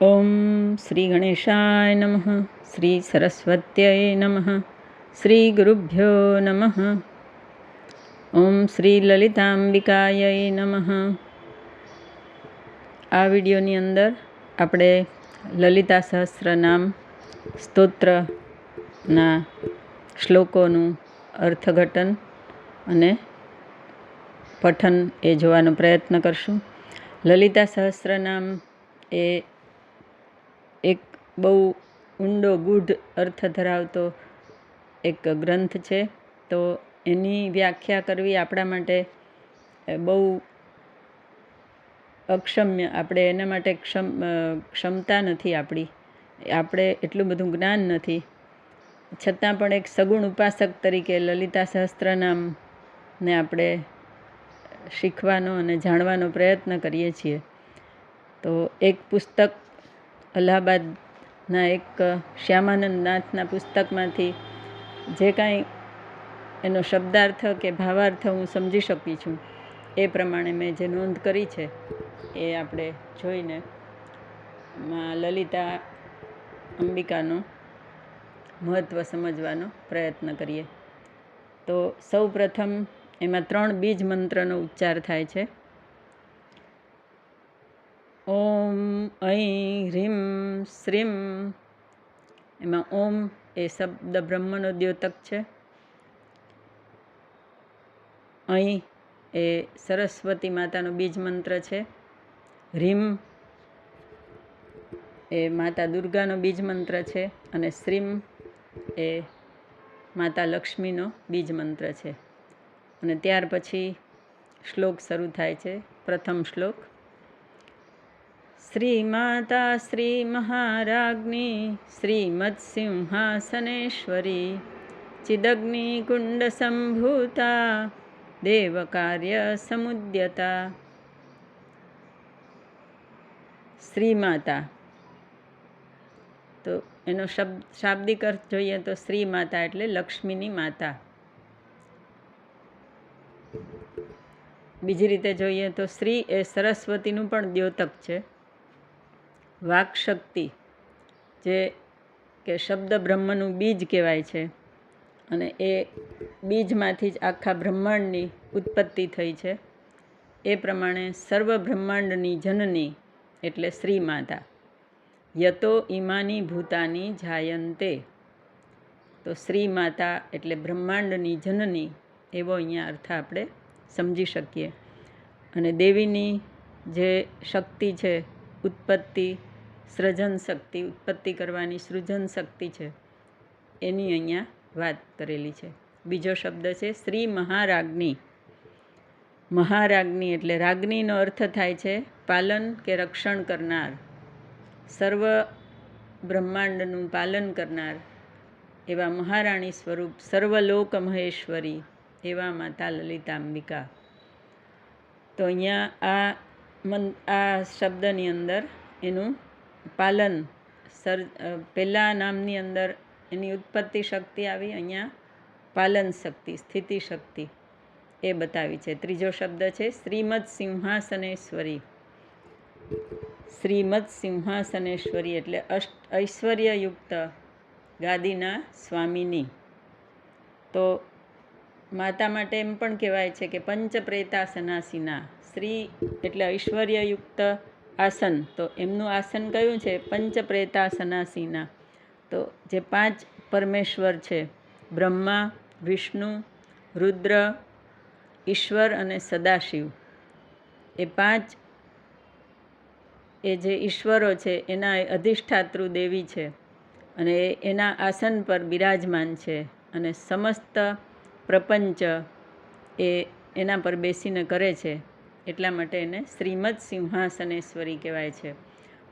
ઓમ શ્રી ગણેશાય નમઃ શ્રી સરસ્વત્યય નમઃ શ્રી ગુરુભ્યો નમઃ ઓમ શ્રી લલિતાંબિકાય નમઃ આ વિડીયોની અંદર આપણે લલિતા સહસ્રનામ સ્તોત્રના શ્લોકોનું અર્થઘટન અને પઠન એ જોવાનો પ્રયત્ન કરશું. લલિતા સહસ્રનામ એ બહુ ઊંડો ગૂઢ અર્થ ધરાવતો એક ગ્રંથ છે. તો એની વ્યાખ્યા કરવી આપણા માટે બહુ અક્ષમ્ય. આપણે એના માટે ક્ષમ ક્ષમતા નથી આપણી. આપણે એટલું બધું જ્ઞાન નથી. છતાં પણ એક સગુણ ઉપાસક તરીકે લલિતા સહસ્ત્રનામને આપણે શીખવાનો અને જાણવાનો પ્રયત્ન કરીએ છીએ. તો એક પુસ્તક અલ્હાબાદના એક શ્યામાનંદ નાથના પુસ્તકમાંથી જે કાંઈ એનો શબ્દાર્થ કે ભાવાર્થ હું સમજી શકી છું, એ પ્રમાણે મેં જે નોંધ કરી છે, એ આપણે જોઈને માં લલિતા અંબિકાનું મહત્ત્વ સમજવાનો પ્રયત્ન કરીએ. તો સૌ પ્રથમ એમાં ત્રણ બીજ મંત્રનો ઉચ્ચાર થાય છે. ઓમ અહીં હ્રીમ શ્રીમ એમાં ઓમ એ શબ્દ બ્રહ્મનો દ્યોતક છે અહીં એ સરસ્વતી માતાનો બીજ મંત્ર છે। હ્રીમ એ માતા દુર્ગાનો બીજ મંત્ર છે અને શ્રીમ એ માતા લક્ષ્મીનો બીજ મંત્ર છે। અને ત્યાર પછી શ્લોક શરૂ થાય છે, પ્રથમ શ્લોક। શ્રીમાતા શ્રી મહારાજ્ઞી શ્રીમત્સિંહાસનેશ્વરી ચિદગ્નિકુંડસંભૂતા દેવકાર્ય સમુદ્યતા શ્રીમાતા તો એનો શબ્દ, શાબ્દિક અર્થ જોઈએ તો શ્રી માતા એટલે લક્ષ્મીની માતા. બીજી રીતે જોઈએ તો શ્રી એ સરસ્વતીનું પણ દ્યોતક છે. વાક શક્તિ જે કે શબ્દ બ્રહ્મનું બીજ કહેવાય છે અને એ બીજમાંથી જ આખા બ્રહ્માંડની ઉત્પત્તિ થઈ છે. એ પ્રમાણે સર્વ બ્રહ્માંડની જનની, એટલે શ્રી માતા યતો ઈમાની ભૂતાની જાયંતે. તો શ્રી માતા એટલે બ્રહ્માંડની જનની, એવો અહીંયા અર્થ આપણે સમજી શકીએ. અને દેવીની જે શક્તિ છે, ઉત્પત્તિ સૃજન શક્તિ ઉત્પત્તિ કરવાની સૃજન શક્તિ છે. એની અહીંયા વાત કરેલી છે. બીજો શબ્દ છે, શ્રી મહારાજ્ઞી. મહારાજ્ઞી એટલે રાગનીનો અર્થ થાય છે, પાલન કે રક્ષણ કરનાર. સર્વ બ્રહ્માંડનું પાલન કરનાર. એવા મહારાણી સ્વરૂપ સર્વલોક મહેશ્વરી, એવા માતા લલિતાંબિકા. તો અહીંયા આ મન, આ શબ્દની અંદર એનું પાલન, સર પહેલાં નામની અંદર એની ઉત્પત્તિ શક્તિ આવી, અહીંયા પાલન શક્તિ, સ્થિતિ શક્તિ એ બતાવી છે. ત્રીજો શબ્દ છે, શ્રીમદ સિંહાસનેશ્વરી. શ્રીમદ સિંહાસનેશ્વરી એટલે અષ્ટ, ઐશ્વર્યયુક્ત ગાદીના સ્વામીની. તો માતા માટે એમ પણ કહેવાય છે કે પંચપ્રેતાસનાસીના શ્રી એટલે ઐશ્વર્યયુક્ત આસન. તો એમનું આસન કયું છે? પંચપ્રેતાસનાસીના. તો જે પાંચ પરમેશ્વર છે, બ્રહ્મા, વિષ્ણુ, રુદ્ર, ઈશ્વર અને સદાશિવ. એ પાંચ એ જે ઈશ્વરો છે, એના અધિષ્ઠાતૃ દેવી છે અને એના આસન પર બિરાજમાન છે અને સમસ્ત પ્રપંચ એ એના પર બેસીને કરે છે. એટલા માટે એને શ્રીમદ સિંહાસનેશ્વરી કહેવાય છે.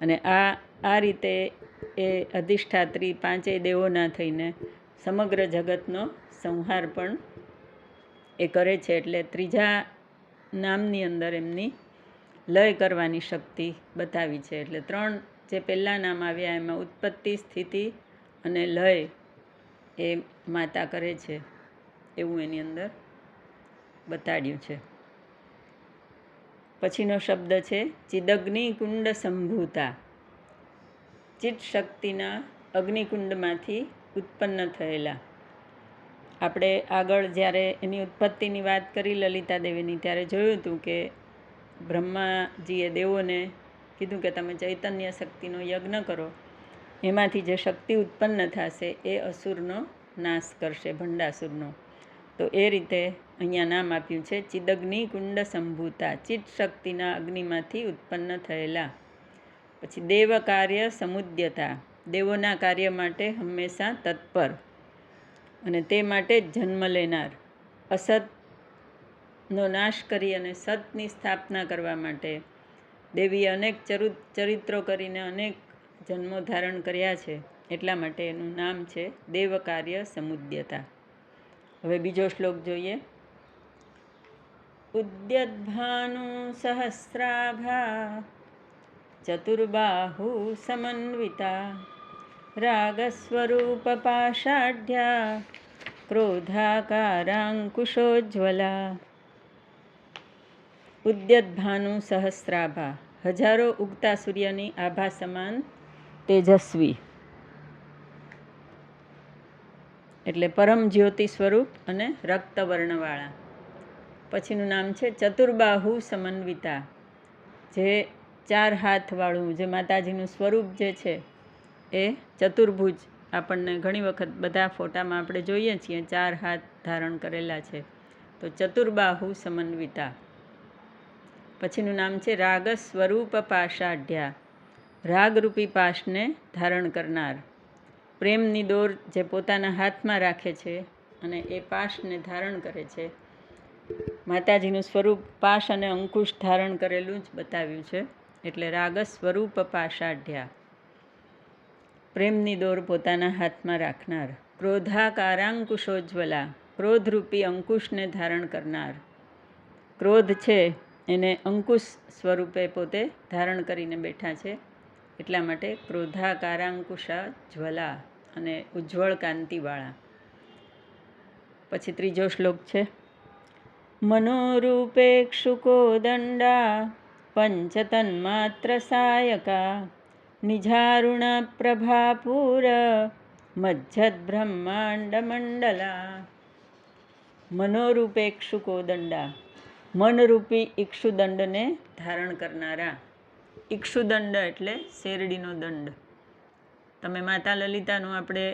અને આ આ રીતે એ અધિષ્ઠાત્રી પાંચેય દેવોના થઈને સમગ્ર જગતનો સંહાર પણ એ કરે છે. એટલે ત્રીજા નામની અંદર એમની લય કરવાની શક્તિ બતાવી છે. એટલે ત્રણ જે પહેલાં નામ આવ્યા, એમાં ઉત્પત્તિ, સ્થિતિ અને લય એ માતા કરે છે. એવું એની અંદર બતાડ્યું છે. પછીનો શબ્દ છે, ચિદગ્નિ કુંડ સંભૂતા. ચિત્ત શક્તિના અગ્નિકુંડમાંથી ઉત્પન્ન થયેલા. આપણે આગળ જ્યારે એની ઉત્પત્તિની વાત કરી લલિતા દેવીની, ત્યારે જોયું હતું કે બ્રહ્માજીએ દેવોને કીધું કે તમે ચૈતન્ય શક્તિનો યજ્ઞ કરો, એમાંથી જે શક્તિ ઉત્પન્ન થશે એ અસુરનો નાશ કરશે, ભંડાસુરનો. તો એ રીતે અહીંયા નામ આપ્યું છે ચિદગ્નિ કુંડ સંભૂતા ચિત્ત શક્તિના અગ્નિમાંથી ઉત્પન્ન થયેલા. પછી દેવ કાર્ય સમુદ્યતા, દેવોના કાર્ય માટે હંમેશા તત્પર અને તે માટે જન્મ લેનાર. અસતનો નાશ કરી અને સતની સ્થાપના કરવા માટે દેવીએ અનેક ચરુ ચરિત્રો કરીને અનેક જન્મો ધારણ કર્યા છે, એટલા માટે એનું નામ છે દેવ કાર્ય સમુદ્યતા. હવે બીજો શ્લોક જોઈએ. સહસ્રાભા ચતુર્બાહુ સમન્વિતા રાગસ્વરૂપપાષાઢ્યા ક્રોધાકારાંકુશોજ્વલા ઉદ્યતભાનુ સહસ્રાભા હજારો ઉગતા સૂર્યની આભા સમાન તેજસ્વી એટલે પરમ જ્યોતિ સ્વરૂપ અને રક્તવર્ણવાળા. પછીનું નામ છે ચતુર્બાહુ સમન્વિતા, જે ચાર હાથવાળું, જે માતાજીનું સ્વરૂપ જે છે એ ચતુર્ભુજ. આપણને ઘણી વખત બધા ફોટામાં આપણે જોઈએ છીએ, ચાર હાથ ધારણ કરેલા છે. તો ચતુર્બાહુ સમન્વિતા. પછીનું નામ છે રાગ સ્વરૂપ પાષાઢ્યા. રાગરૂપી પાશને ધારણ કરનાર. પ્રેમની દોર જે પોતાના હાથમાં રાખે છે અને એ પાશને ધારણ કરે છે માતાજીનું સ્વરૂપ પાશ અને અંકુશ ધારણ કરેલું જ બતાવ્યું છે. એટલે રાગ સ્વરૂપ પાશાઢ્યા. પ્રેમની દોર પોતાના હાથમાં રાખનાર. ક્રોધાકારાંકુશોજ્વલા ક્રોધરૂપી અંકુશને ધારણ કરનાર. ક્રોધ છે, એને અંકુશ સ્વરૂપે પોતે ધારણ કરીને બેઠા છે. એટલા માટે ક્રોધાકારાંકુશા જ્વલા અને ઉજ્જવળ કાંતિવાળા. પછી ત્રીજો શ્લોક છે. મનોરૂપેક્ષુકો દંડા પંચતન્માત્ર સાયકા નિજારુણ પ્રભાપુર મજ્જદ બ્રહ્માંડ મંડલા મનોરૂપેક્ષુકો દંડા મનરૂપી ઇક્ષુદંડને ધારણ કરનારા ઇક્ષુદંડ એટલે શેરડીનો દંડ। તમે માતા લલિતાનું આપણે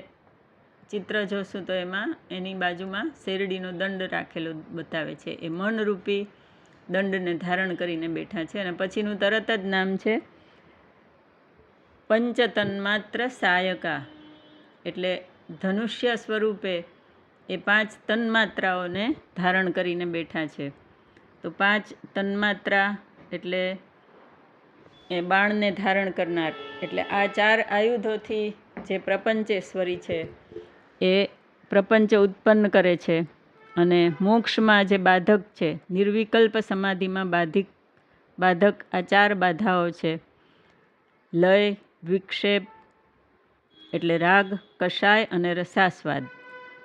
ચિત્ર જોશું તો એમાં એની બાજુમાં શેરડીનો દંડ રાખેલો બતાવે છે. એ મનરૂપી દંડને ધારણ કરીને બેઠા છે અને પછીનું તરત જ નામ છે પંચતન્માત્ર સાયકા. એટલે ધનુષ્ય સ્વરૂપે એ પાંચ તન્માત્રાઓને ધારણ કરીને બેઠા છે. તો પાંચ તન્માત્રા એટલે એ બાણને ધારણ કરનાર. એટલે આ ચાર આયુધોથી જે પ્રપંચેશ્વરી છે એ પ્રપંચ ઉત્પન્ન કરે છે અને મોક્ષમાં જે બાધક છે, નિર્વિકલ્પ સમાધિમાં બાધિક, બાધક આ ચાર બાધાઓ છે. લય, વિક્ષેપ એટલે રાગ કષાય અને રસાસ્વાદ.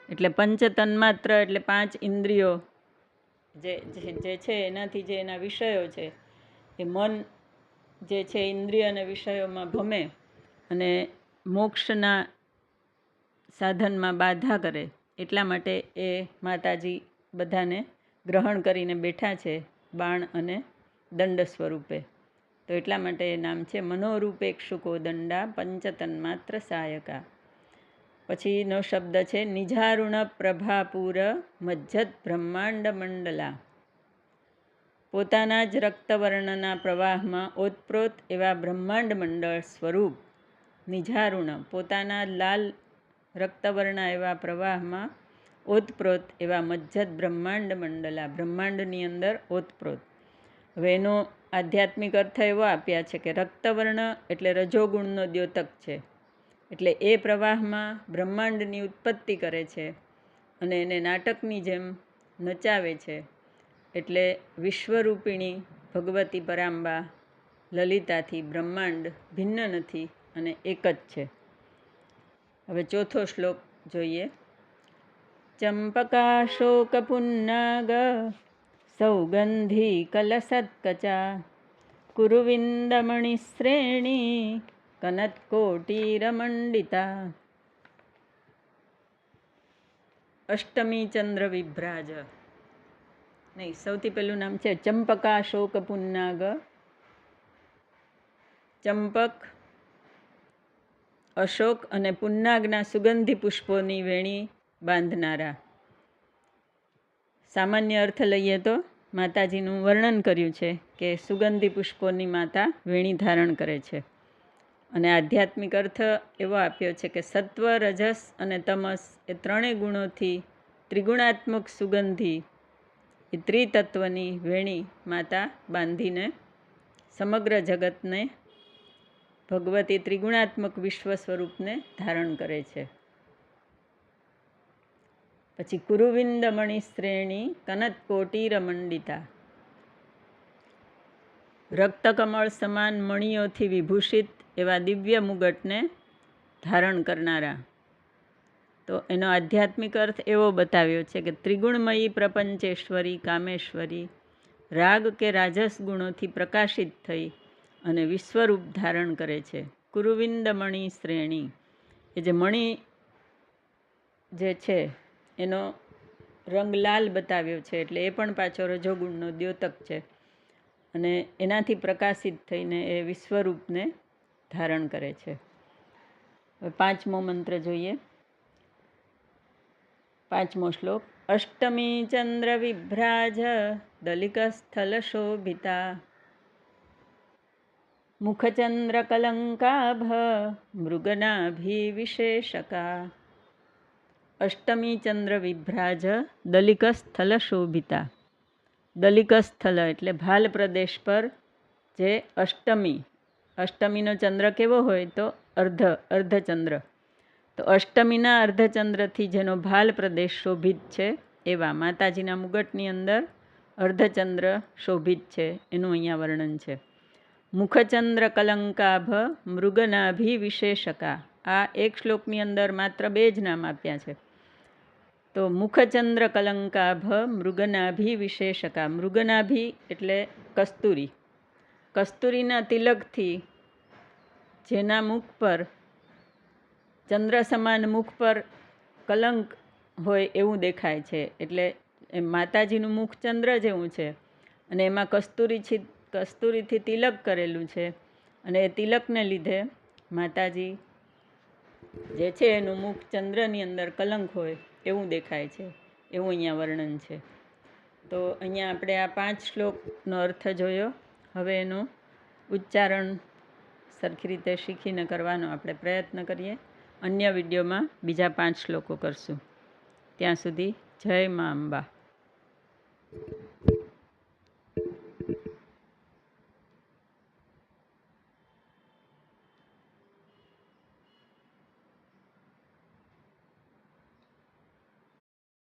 એટલે પંચ તન્માત્ર એટલે પાંચ ઇન્દ્રિયો જે જે છે એનાથી જે એના વિષયો છે, એ મન જે છે ઇન્દ્રિય અને વિષયોમાં ભમે અને મોક્ષના સાધનમાં બાધા કરે એટલા માટે એ માતાજી બધાને ગ્રહણ કરીને બેઠા છે બાણ અને દંડ સ્વરૂપે. તો એટલા માટે એ નામ છે મનોરૂપેક્ષુકો દંડા પંચતન માત્ર સાયકા. પછીનો શબ્દ છે નિજારુણ પ્રભાપુર મજ્જત બ્રહ્માંડ મંડલા. પોતાના જ રક્તવર્ણના પ્રવાહમાં ઓતપ્રોત એવા બ્રહ્માંડ મંડળ સ્વરૂપ નિજારુણ પોતાના લાલ રક્તવર્ણ એવા પ્રવાહમાં ઓતપ્રોત એવા મજ્જત બ્રહ્માંડ મંડલા બ્રહ્માંડની અંદર ઓતપ્રોત. હવે એનો આધ્યાત્મિક અર્થ એવો આપ્યા છે કે રક્તવર્ણ એટલે રજોગુણનો દ્યોતક છે. એટલે એ પ્રવાહમાં બ્રહ્માંડની ઉત્પત્તિ કરે છે અને એને નાટકની જેમ નચાવે છે. એટલે વિશ્વરૂપિણી ભગવતી પરાંબા લલિતાથી બ્રહ્માંડ ભિન્ન નથી અને એક જ છે. હવે ચોથો શ્લોક જોઈએ. ચંપકાશોકપુન્નાગ સૌગંધી કલસત્કચા કુરુવિંદમણિશ્રેણી, કનત્કોટીરમંડિતા. અષ્ટમી ચંદ્ર વિભ્રાજ નહીં, સૌથી પહેલું નામ છે ચંપકા શોક પુન્નાગ ચંપક અશોક અને પુન્નાગના સુગંધી પુષ્પોની વેણી બાંધનારા. સામાન્ય અર્થ લઈએ તો માતાજીનું વર્ણન કર્યું છે કે સુગંધી પુષ્પોની માતા વેણી ધારણ કરે છે. અને આધ્યાત્મિક અર્થ એવો આપ્યો છે કે સત્વ, રજસ અને તમસ એ ત્રણેય ગુણોથી ત્રિગુણાત્મક સુગંધી એ ત્રિતત્વની વેણી માતા બાંધીને સમગ્ર જગતને ભગવતી ત્રિગુણાત્મક વિશ્વ સ્વરૂપને ધારણ કરે છે. પછી કુરુવિંદમણિ શ્રેણી કનત કનત્કોટીરમંડિતા રક્તકમળ સમાન મણિઓથી વિભૂષિત એવા દિવ્ય મુગટને ધારણ કરનારા. તો એનો આધ્યાત્મિક અર્થ એવો બતાવ્યો છે કે ત્રિગુણમયી પ્રપંચેશ્વરી, કામેશ્વરી રાગ કે રાજસ ગુણોથી પ્રકાશિત થઈ અને વિશ્વરૂપ ધારણ કરે છે. કુરુવિંદમણિ શ્રેણી એ જે મણિ જે છે, એનો રંગ લાલ બતાવ્યો છે, એટલે એ પણ પાછો રજોગુણનો દ્યોતક છે. અને એનાથી પ્રકાશિત થઈને એ વિશ્વરૂપને ધારણ કરે છે. પાંચમો મંત્ર જોઈએ. પાંચમો શ્લોક. અષ્ટમી ચંદ્ર વિભ્રાજ દલિકસ્થલ શોભિતા મુખચંદ્ર કલંકાભ મૃગનાભિવિશેષકા અષ્ટમી ચંદ્ર વિભ્રાજ દલિક સ્થલ શોભિતા દલિક સ્થલ એટલે ભાલ પ્રદેશ પર જે અષ્ટમી, અષ્ટમીનો ચંદ્ર કેવો હોય તો અર્ધ, અર્ધચંદ્ર. તો અષ્ટમીના અર્ધચંદ્રથી જેનો ભાલ પ્રદેશ શોભિત છે, એવા માતાજીના મુગટની અંદર અર્ધચંદ્ર શોભિત છે, એનું અહીંયા વર્ણન છે. મુખચંદ્ર કલંકાભ મૃગનાભિ વિશેષકા આ એક શ્લોકની અંદર માત્ર બે જ નામ આપ્યા છે. તો મુખચંદ્ર કલંકાભ મૃગનાભિ વિશેષકા મૃગનાભિ એટલે કસ્તુરી. કસ્તુરીના તિલકથી જેના મુખ પર ચંદ્ર સમાન મુખ પર કલંક હોય એવું દેખાય છે. એટલે એ માતાજીનું મુખ ચંદ્ર જેવું છે. અને એમાં કસ્તુરી કસ્તુરીથી તિલક કરેલું છે અને એ તિલકને લીધે માતાજી જે છે એનું મુખ ચંદ્રની અંદર કલંક હોય એવું દેખાય છે, એવું અહીંયા વર્ણન છે. તો અહીંયા આપણે આ પાંચ શ્લોકનો અર્થ જોયો. હવે એનું ઉચ્ચારણ સરખી રીતે શીખીને કરવાનો આપણે પ્રયત્ન કરીએ. અન્ય વિડીયોમાં બીજા પાંચ શ્લોકો કરશું. ત્યાં સુધી જય મા અંબા.